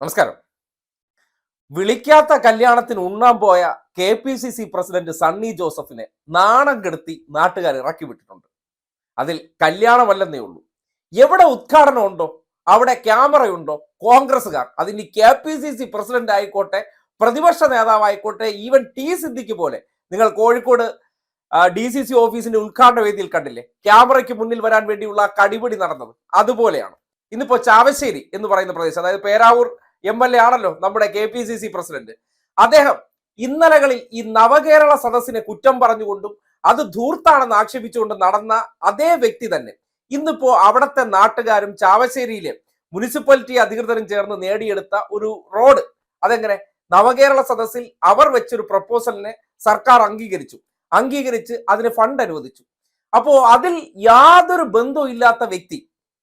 നമസ്കാരം. വിളിക്കാത്ത കല്യാണത്തിന് ഉണ്ണാൻ പോയ K P C C president Sunny ജോസഫിനെ നാണം കെടുത്തി നാട്ടുകാർ ഇറക്കി വിട്ടിട്ടുണ്ട്. അതിൽ കല്യാണമല്ലെന്നേ ഉള്ളൂ. എവിടെ ഉദ്ഘാടനം ഉണ്ടോ അവിടെ ക്യാമറയുണ്ടോ കോൺഗ്രസ്സുകാർ അതിന് K P C C president ആയിക്കോട്ടെ പ്രതിപക്ഷ നേതാവായിക്കോട്ടെ ഈവൻ ടി സിദ്ദിഖ് പോലെ. നിങ്ങൾ കോഴിക്കോട് ഡി സി സി ഓഫീസിന്റെ ഉദ്ഘാടന വേദിയിൽ കണ്ടില്ലേ? ക്യാമറയ്ക്ക് മുന്നിൽ വരാൻ വേണ്ടിയുള്ള കടിപിടി നടന്നത്. അതുപോലെയാണ്. ഇന്നിപ്പോ ചാവശ്ശേരി എന്ന് പറയുന്ന പ്രദേശം അതായത് പേരാവൂർ എം എൽ എ ആണല്ലോ നമ്മുടെ K P C C president. അദ്ദേഹം ഇന്നലകളിൽ ഈ നവകേരള സദസ്സിനെ കുറ്റം പറഞ്ഞുകൊണ്ടും അത് ധൂർത്താണെന്ന് ആക്ഷേപിച്ചുകൊണ്ട് നടന്ന അതേ വ്യക്തി തന്നെ ഇന്നിപ്പോ അവിടുത്തെ നാട്ടുകാരും ചാവശ്ശേരിയിലെ മുനിസിപ്പാലിറ്റി അധികൃതരും ചേർന്ന് നേടിയെടുത്ത ഒരു റോഡ്. അതെങ്ങനെ? നവകേരള സദസ്സിൽ അവർ വെച്ചൊരു പ്രപ്പോസലിനെ സർക്കാർ അംഗീകരിച്ചു. അംഗീകരിച്ച് അതിന് ഫണ്ട് അനുവദിച്ചു. അപ്പോ അതിൽ യാതൊരു ബന്ധവും ഇല്ലാത്ത വ്യക്തി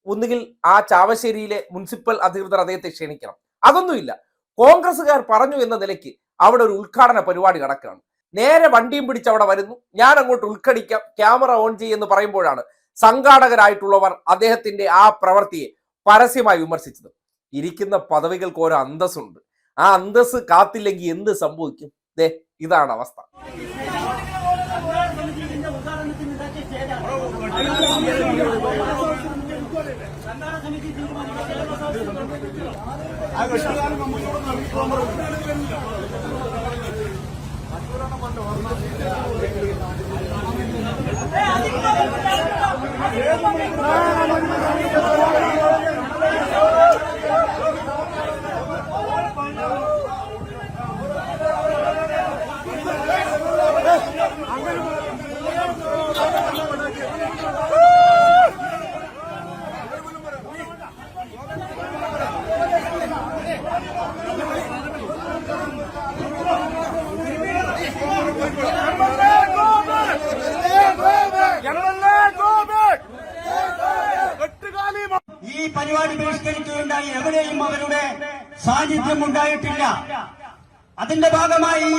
ഒന്നുകിൽ ആ ചാവശ്ശേരിയിലെ മുനിസിപ്പൽ അധികൃതർ അദ്ദേഹത്തെ ക്ഷണിക്കണം. അതൊന്നുമില്ല. കോൺഗ്രസ്സുകാർ പറഞ്ഞു എന്ന നിലയ്ക്ക് അവിടെ ഒരു ഉദ്ഘാടന പരിപാടി നടക്കുകയാണ്. നേരെ വണ്ടിയും പിടിച്ച് അവിടെ വരുന്നു. ഞാൻ അങ്ങോട്ട് ഉൾക്കടിക്കാം. ക്യാമറ ഓൺ ചെയ്യുമെന്ന് പറയുമ്പോഴാണ് സംഘാടകരായിട്ടുള്ളവർ അദ്ദേഹത്തിന്റെ ആ പ്രവൃത്തിയെ പരസ്യമായി വിമർശിച്ചത്. ഇരിക്കുന്ന പദവികൾക്ക് ഓരോ അന്തസ്സുണ്ട്. ആ അന്തസ് കാത്തില്ലെങ്കിൽ എന്ത് സംഭവിക്കും? ദേ ഇതാണ് അവസ്ഥ. ആ കക്ഷിക്കാരൻ കമ്പനിയോട് ഈ പരിപാടി ബഹിഷ്കരിക്കുകയുണ്ടായി എവിടെയും അവരുടെ സാന്നിധ്യം ഉണ്ടായിട്ടില്ല. അതിന്റെ ഭാഗമായി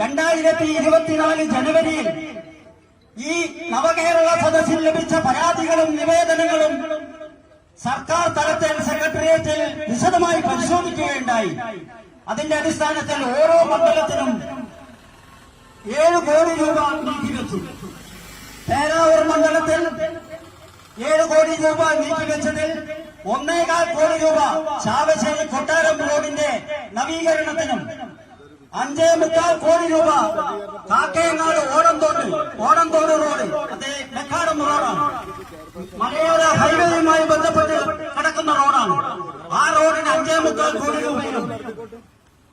രണ്ടായിരത്തി ഇരുപത്തിനാല് ജനുവരിയിൽ ഈ നവകേരള സദസ്സിൽ ലഭിച്ച പരാതികളും നിവേദനങ്ങളും സർക്കാർ തലത്തിൽ സെക്രട്ടേറിയറ്റിൽ വിശദമായി പരിശോധിക്കുകയുണ്ടായി. അതിന്റെ അടിസ്ഥാനത്തിൽ ഓരോ മണ്ഡലത്തിനും ഏഴ് കോടി രൂപ നീക്കിവെച്ചു പേരാവൂർ മണ്ഡലത്തിൽ ഏഴ് കോടി രൂപ നീക്കിവെച്ചതിൽ ഒന്നേകാൽ കോടി രൂപ ചാവശ്ശേരി കൊട്ടാരം റോഡിന്റെ നവീകരണത്തിനും അഞ്ചേ മുക്കാൽ കോടി രൂപ കാക്കയങ്ങാട് ഓടംതോട് ഓടംതോട് റോഡ് അത് മെക്കാടം റോഡാണ്. മലയോര ഹൈവേയുമായി ബന്ധപ്പെട്ട് കിടക്കുന്ന റോഡാണ്. ആ റോഡിന് അഞ്ചേ മുക്കാൽ കോടി രൂപയും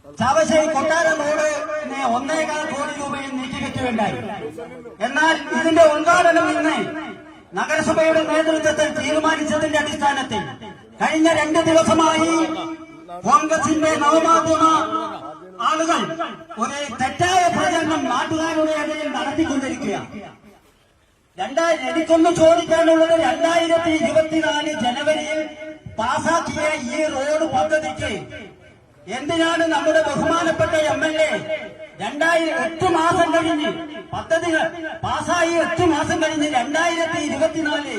ചാവശ്ശേരി കൊട്ടാരം റോഡിന് ഒന്നേകാൽ കോടി രൂപയും നീക്കിവെക്കുകയുണ്ടായി എന്നാൽ ഇതിന്റെ ഉദ്ഘാടനം ഇന്ന് നഗരസഭയുടെ നേതൃത്വത്തിൽ തീരുമാനിച്ചതിന്റെ അടിസ്ഥാനത്തിൽ കഴിഞ്ഞ രണ്ട് ദിവസമായി കോൺഗ്രസിന്റെ നവമാധ്യമ ആളുകൾ ഒരു തെറ്റായ പ്രചരണം നാട്ടുകാരുടെ ഇടയിൽ നടത്തിക്കൊണ്ടിരിക്കുകയാണ്. രണ്ടായിരം എനിക്കൊന്ന് ചോദിക്കാനുള്ളത് രണ്ടായിരത്തി ഇരുപത്തിനാല് ജനുവരിയിൽ പാസാക്കിയ ഈ റോഡ് പദ്ധതിക്ക് എന്തിനാണ് നമ്മുടെ ബഹുമാനപ്പെട്ട എം എൽ എ രണ്ടായിരം എട്ട് മാസം കഴിഞ്ഞ് പദ്ധതികൾ പാസ്സായി എട്ട് മാസം കഴിഞ്ഞ് രണ്ടായിരത്തി ഇരുപത്തിനാല്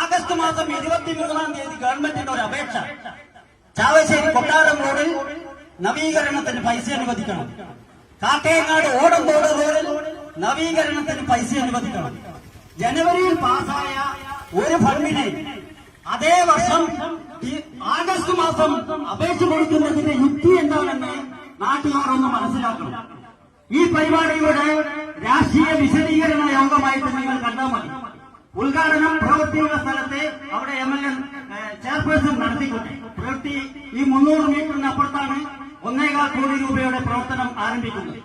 ആഗസ്റ്റ് മാസം ഇരുപത്തിമൂന്നാം തീയതി ഗവൺമെന്റിന്റെ ഒരു അപേക്ഷ. ചാവശ്ശേരി കൊട്ടാരം റോഡിൽ നവീകരണത്തിന് പൈസ അനുവദിക്കണം. കാക്കയങ്ങാട് തോട് റോഡിൽ നവീകരണത്തിന് പൈസ അനുവദിക്കണം. ജനുവരിയിൽ പാസായ ഒരു ഫണ്ടിനെ അതേ വർഷം ആഗസ്റ്റ് മാസം അപേക്ഷ കൊടുക്കുന്നതിന്റെ യുക്തി എന്താണെന്ന് നാട്ടുകാർ ഒന്ന് മനസ്സിലാക്കണം. ഈ പരിപാടിയുടെ രാഷ്ട്രീയ വിശദീകരണ യോഗമായിട്ട് നിങ്ങൾ കണ്ടാൽ മതി. ഉദ്ഘാടനം പ്രവൃത്തിയുള്ള സ്ഥലത്ത് അവിടെ എം എൽ എ ചെയർപേഴ്സൺ നടത്തിക്കൊണ്ട് പ്രവൃത്തി ഈ മുന്നൂറ് മീറ്ററിന് അപ്പുറത്താണ് ഒന്നേകാൽ കോടി രൂപയുടെ പ്രവർത്തനം ആരംഭിക്കുന്നത്.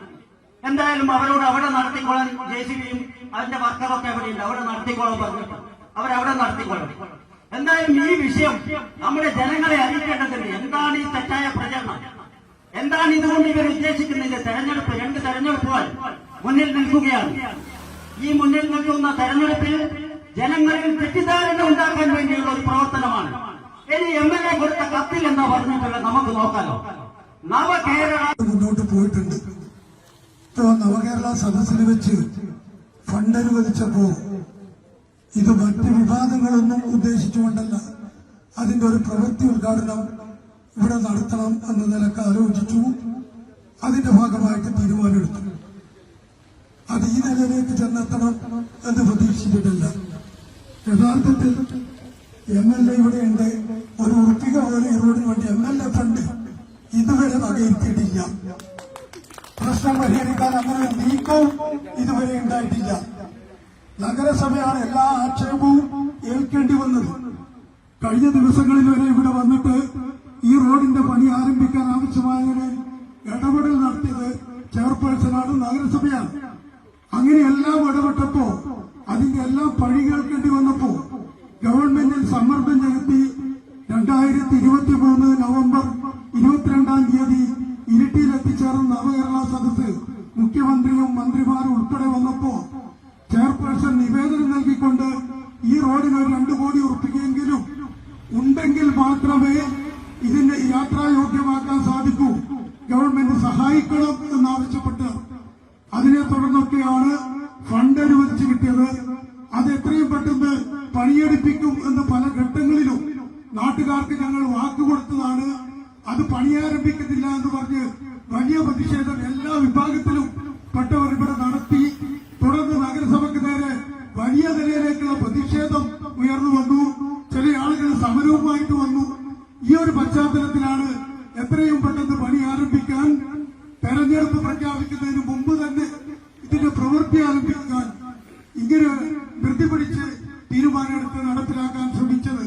എന്തായാലും അവരോട് അവിടെ നടത്തിക്കൊള്ളാൻ ജെ സി ബിയും അതിന്റെ വർക്കറൊക്കെ അവിടെയുണ്ട് അവിടെ നടത്തിക്കോളാൻ പറഞ്ഞിട്ട് അവരവിടെ നടത്തിക്കൊള്ളണം എന്തായാലും ഈ വിഷയം നമ്മുടെ ജനങ്ങളെ അറിയിക്കേണ്ടതുണ്ട്. എന്താണ് ഈ തെറ്റായ പ്രചരണം? എന്താണ് ഇതുകൊണ്ട് ഇവർ ഉദ്ദേശിക്കുന്നത്? തെരഞ്ഞെടുപ്പ് രണ്ട് തെരഞ്ഞെടുപ്പുകൾ മുന്നിൽ നിൽക്കുകയാണ്. ഈ മുന്നിൽ നിൽക്കുന്ന തെരഞ്ഞെടുപ്പിൽ ജനങ്ങളിൽ തെറ്റിദ്ധാരണ ഉണ്ടാക്കാൻ വേണ്ടിയുള്ള ഒരു പ്രവർത്തനമാണ്. ഇനി എം എൽ എ കൊടുത്ത കത്തിൽ എന്താ പറഞ്ഞിട്ടുള്ളത് നമുക്ക് നോക്കാലോ. നവകേരള മുന്നോട്ട് പോയിട്ടുണ്ട്. നവകേരള സദസ്സിൽ വെച്ച് ഫണ്ട് അനുവദിച്ചപ്പോ ഇത് മറ്റ് വിവാദങ്ങളൊന്നും ഉദ്ദേശിച്ചുകൊണ്ടല്ല. അതിന്റെ ഒരു പ്രവൃത്തി ഉദ്ഘാടനം ഇവിടെ നടത്തണം എന്ന നിലയ്ക്ക് ആലോചിച്ചു. അതിന്റെ ഭാഗമായിട്ട് തീരുമാനമെടുത്തു. അത് ഈ നിലയിലേക്ക് ചെന്നെത്തണം എന്ന് പ്രതീക്ഷിച്ചിട്ടില്ല. യഥാർത്ഥത്തിൽ എം എൽ എ ഇവിടെയുണ്ട്. ഒരു ഉറപ്പിക പോലെ റോഡിന് വേണ്ടി എം എൽ എ ഫണ്ട് ഇതുവരെ വകയിരുത്തിയിട്ടില്ല. പ്രശ്നം പരിഹരിക്കാൻ അങ്ങനെ നീക്കവും ഇതുവരെ ഉണ്ടായിട്ടില്ല. നഗരസഭയാണ് എല്ലാ ആക്ഷേപവും ഏൽക്കേണ്ടി വന്നത്. കഴിഞ്ഞ ദിവസങ്ങളിൽ വരെ ഇവിടെ വന്നിട്ട് ഈ റോഡിന്റെ പണി ആരംഭിക്കാൻ ആവശ്യമായതിന് ഇടപെടൽ നടത്തിയത് ചെയർപേഴ്സണാണ് നഗരസഭയാണ്. അങ്ങനെ എല്ലാം ഇടപെട്ടപ്പോ അതിന്റെ എല്ലാം പഴി കേൾക്കേണ്ടി വന്നപ്പോ ഇതിനെ യാത്രായോഗ്യമാക്കാൻ സാധിക്കൂ. ഗവൺമെന്റ് സഹായിക്കണം എന്നാവശ്യപ്പെട്ട് അതിനെ തുടർന്നൊക്കെയാണ് ഫണ്ട് അനുവദിച്ചു കിട്ടിയത്. അത് എത്രയും പെട്ടെന്ന് പണിയെടുപ്പിക്കും എന്ന് പല ഘട്ടങ്ങളിലും നാട്ടുകാർക്ക് ഞങ്ങൾ വാക്ക് വാക്കുകൊടുത്തതാണ് അത് പണിയാരംഭിക്കുന്നില്ല എന്ന് പറഞ്ഞ് വലിയ പ്രതിഷേധം എല്ലാ വിഭാഗത്തിലും പെട്ടവർ ഇവിടെ നടത്തി തുടർന്ന് നഗരസഭയ്ക്ക് നേരെ വലിയ നിലയിലേക്കുള്ള പ്രതിഷേധം ഉയർന്നു വന്നു ചില ആളുകൾ സമരവുമായിട്ട് വന്നു ഈ ഒരു പശ്ചാത്തലത്തിലാണ് എത്രയും പെട്ടെന്ന് പണി ആരംഭിക്കാൻ തെരഞ്ഞെടുപ്പ് പ്രഖ്യാപിക്കുന്നതിന് മുമ്പ് തന്നെ ഇതിന്റെ പ്രവൃത്തി ആരംഭിക്കാൻ ഇങ്ങനെ ധൃതി പിടിച്ച് തീരുമാനമെടുത്ത് നടപ്പിലാക്കാൻ ശ്രമിച്ചത്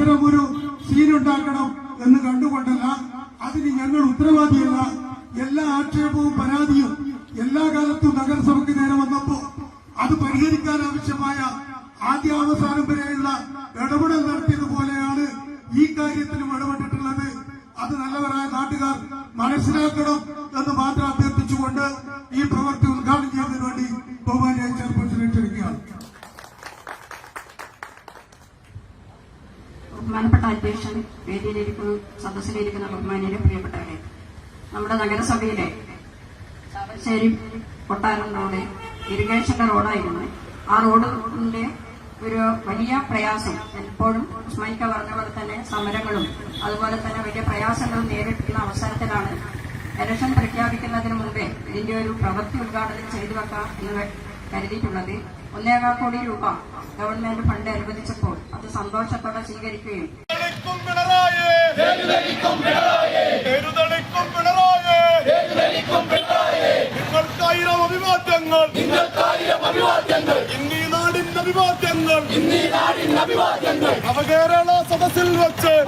അത് സീൻ സീനുണ്ടാക്കണം എന്ന് കണ്ടുകൊണ്ടല്ല അതിന് ഞങ്ങൾ ഉത്തരവാദിയല്ല. എല്ലാ ആക്ഷേപവും പരാതിയും എല്ലാ കാലത്തും നഗരസഭയ്ക്ക് നേരെ വന്നപ്പോ അത് പരിഹരിക്കാൻ ആവശ്യമായ ആദ്യ ആദ്യാവസാനം വരെയുള്ള ഇടപെടൽ നടത്തിയതുപോലെയാണ് ഈ കാര്യത്തിലും ഇടപെട്ടിട്ടുള്ളത്. അത് നല്ലവരായ നാട്ടുകാർ മനസ്സിലാക്കണം എന്ന് മാത്രം അഭ്യർത്ഥിച്ചുകൊണ്ട് ഈ പ്രവൃത്തി ഉദ്ഘാടനം ചെയ്യുന്നതിന് വേണ്ടി ബഹുമാനിയായ ചെയർപേഴ്സണെ ക്ഷണിക്കുകയാണ് ബഹുമാനപ്പെട്ട അധ്യക്ഷൻ വേദിയിലിരിക്കുന്ന സദസ്സിലിരിക്കുന്ന ബഹുമാനിയിലെ പ്രിയപ്പെട്ടവരെ നമ്മുടെ നഗരസഭയിലെ ചാവശ്ശേരി കൊട്ടാരം റോഡ് ഇറിഗേഷന്റെ റോഡായിരുന്നു. ആ റോഡിന്റെ ഒരു വലിയ പ്രയാസം എപ്പോഴും ഉസ്മാനിക്ക പറഞ്ഞ പോലെ തന്നെ സമരങ്ങളും അതുപോലെ തന്നെ വലിയ പ്രയാസങ്ങളും നേരിട്ടുള്ള അവസരത്തിലാണ് ഇലക്ഷൻ പ്രഖ്യാപിക്കുന്നതിന് മുമ്പേ ഇതിന്റെ ഒരു പ്രവൃത്തി ഉദ്ഘാടനം ചെയ്തു വെക്കാം എന്ന് കരുതിയിട്ടുള്ളത്. ഒന്നേകാൽ കോടി രൂപ ഗവൺമെന്റ് ഫണ്ട് അനുവദിച്ചപ്പോൾ അത് സന്തോഷത്തോടെ സ്വീകരിക്കുകയും തെരുതെളിക്കും പിണറായി. തെരുതെളിക്കും പിണറായി. നിങ്ങൾക്കായിരം അഭിവാദ്യങ്ങൾ. ഇന്നീ നാടിന്റെ അഭിവാദ്യങ്ങൾ. നവകേരള സദസ്സിൽ വെച്ച്.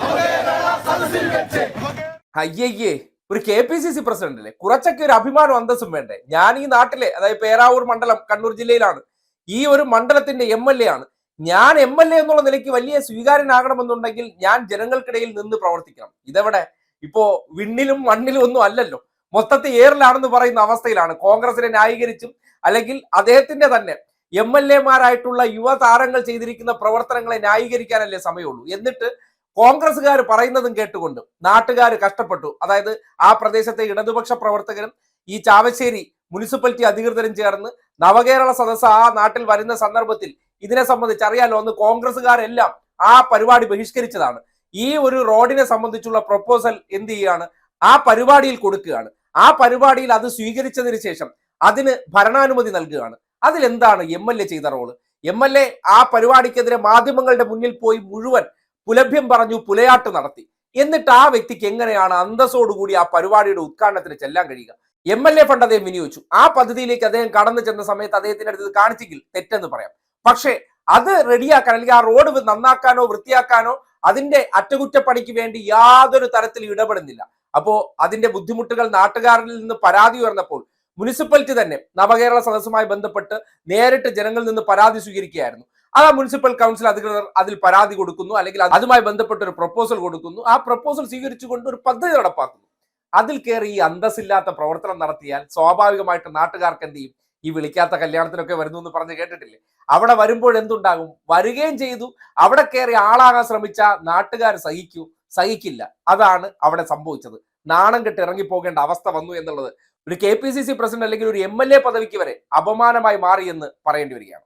നവകേ- അയ്യയ്യേ ഒരു K P C C president അല്ലേ? കുറച്ചൊക്കെ ഒരു അഭിമാനം അന്തസ്സും വേണ്ടേ? ഞാൻ ഈ നാട്ടിലെ അതായത് പേരാവൂർ മണ്ഡലം കണ്ണൂർ ജില്ലയിലാണ്. ഈ ഒരു മണ്ഡലത്തിന്റെ എം എൽ എ ആണ്. ഞാൻ എം എൽ എ എന്നുള്ള നിലയ്ക്ക് വലിയ സ്വീകാര്യനാകണമെന്നുണ്ടെങ്കിൽ ഞാൻ ജനങ്ങൾക്കിടയിൽ നിന്ന് പ്രവർത്തിക്കണം. ഇതെവിടെ? ഇപ്പോ വിണ്ണിലും മണ്ണിലും ഒന്നും അല്ലല്ലോ. മൊത്തത്തിൽ ഏറിലാണെന്ന് പറയുന്ന അവസ്ഥയിലാണ്. കോൺഗ്രസിനെ ന്യായീകരിച്ചും അല്ലെങ്കിൽ അദ്ദേഹത്തിന്റെ തന്നെ എം എൽ എമാരായിട്ടുള്ള യുവതാരങ്ങൾ ചെയ്തിരിക്കുന്ന പ്രവർത്തനങ്ങളെ ന്യായീകരിക്കാനല്ലേ സമയമുള്ളൂ. എന്നിട്ട് കോൺഗ്രസ്സുകാർ പറയുന്നതും കേട്ടുകൊണ്ട് നാട്ടുകാർ കഷ്ടപ്പെട്ടു. അതായത് ആ പ്രദേശത്തെ ഇടതുപക്ഷ പ്രവർത്തകരും ഈ ചാവശ്ശേരി മുനിസിപ്പാലിറ്റി അധികൃതരും ചേർന്ന് നവകേരള സദസ്സ് ആ നാട്ടിൽ വരുന്ന സന്ദർഭത്തിൽ ഇതിനെ സംബന്ധിച്ച് അറിയാലോ അന്ന് കോൺഗ്രസ്സുകാരെല്ലാം ആ പരിപാടി ബഹിഷ്കരിച്ചതാണ്. ഈ ഒരു റോഡിനെ സംബന്ധിച്ചുള്ള പ്രപ്പോസൽ എന്ത് ചെയ്യുകയാണ്? ആ പരിപാടിയിൽ കൊടുക്കുകയാണ്. ആ പരിപാടിയിൽ അത് സ്വീകരിച്ചതിന് ശേഷം അതിന് ഭരണാനുമതി നൽകുകയാണ്. അതിലെന്താണ് എം എൽ എ ചെയ്ത റോൾ? എം എൽ എ ആ പരിപാടിക്കെതിരെ മാധ്യമങ്ങളുടെ മുന്നിൽ പോയി മുഴുവൻ പുലഭ്യം പറഞ്ഞു പുലയാട്ട് നടത്തി. എന്നിട്ട് ആ വ്യക്തിക്ക് എങ്ങനെയാണ് അന്തസ്സോടുകൂടി ആ പരിപാടിയുടെ ഉദ്ഘാടനത്തിന് ചെല്ലാൻ കഴിയുക? എം എൽ എ ഫണ്ട് അദ്ദേഹം വിനിയോഗിച്ചു. ആ പദ്ധതിയിലേക്ക് അദ്ദേഹം കടന്നു ചെന്ന സമയത്ത് അദ്ദേഹത്തിന്റെ അടുത്ത് കാണിച്ചെങ്കിൽ തെറ്റെന്ന് പറയാം. പക്ഷേ അത് റെഡിയാക്കാൻ അല്ലെങ്കിൽ ആ റോഡ് നന്നാക്കാനോ വൃത്തിയാക്കാനോ അതിന്റെ അറ്റകുറ്റപ്പണിക്ക് വേണ്ടി യാതൊരു തരത്തിൽ ഇടപെടുന്നില്ല. അപ്പോ അതിന്റെ ബുദ്ധിമുട്ടുകൾ നാട്ടുകാരിൽ നിന്ന് പരാതി ഉയർന്നപ്പോൾ മുനിസിപ്പാലിറ്റി തന്നെ നവകേരള സദസ്സുമായി ബന്ധപ്പെട്ട് നേരിട്ട് ജനങ്ങളിൽ നിന്ന് പരാതി സ്വീകരിക്കുകയായിരുന്നു. അത് ആ മുനിസിപ്പൽ കൗൺസിൽ അധികൃതർ അതിൽ പരാതി കൊടുക്കുന്നു അല്ലെങ്കിൽ അതുമായി ബന്ധപ്പെട്ട് ഒരു പ്രപ്പോസൽ കൊടുക്കുന്നു. ആ പ്രപ്പോസൽ സ്വീകരിച്ചുകൊണ്ട് ഒരു പദ്ധതി നടപ്പാക്കുന്നു. അതിൽ കയറി ഈ അന്തസ്സില്ലാത്ത പ്രവർത്തനം നടത്തിയാൽ സ്വാഭാവികമായിട്ട് നാട്ടുകാർക്ക് എന്ത് ചെയ്യും? ഈ വിളിക്കാത്ത കല്യാണത്തിനൊക്കെ വരുന്നു എന്ന് പറഞ്ഞ് കേട്ടിട്ടില്ലേ? അവിടെ വരുമ്പോൾ എന്തുണ്ടാകും? വരികയും ചെയ്തു. അവിടെ കയറി ആളാകാൻ ശ്രമിച്ച നാട്ടുകാർ സഹിക്കൂ സഹിക്കില്ല. അതാണ് അവിടെ സംഭവിച്ചത്. നാണം കെട്ട് ഇറങ്ങിപ്പോകേണ്ട അവസ്ഥ വന്നു എന്നുള്ളത് ഒരു K P C C president അല്ലെങ്കിൽ ഒരു എം എൽ എ പദവിക്ക് വരെ അപമാനമായി മാറിയെന്ന് പറയേണ്ടി വരികയാണ്.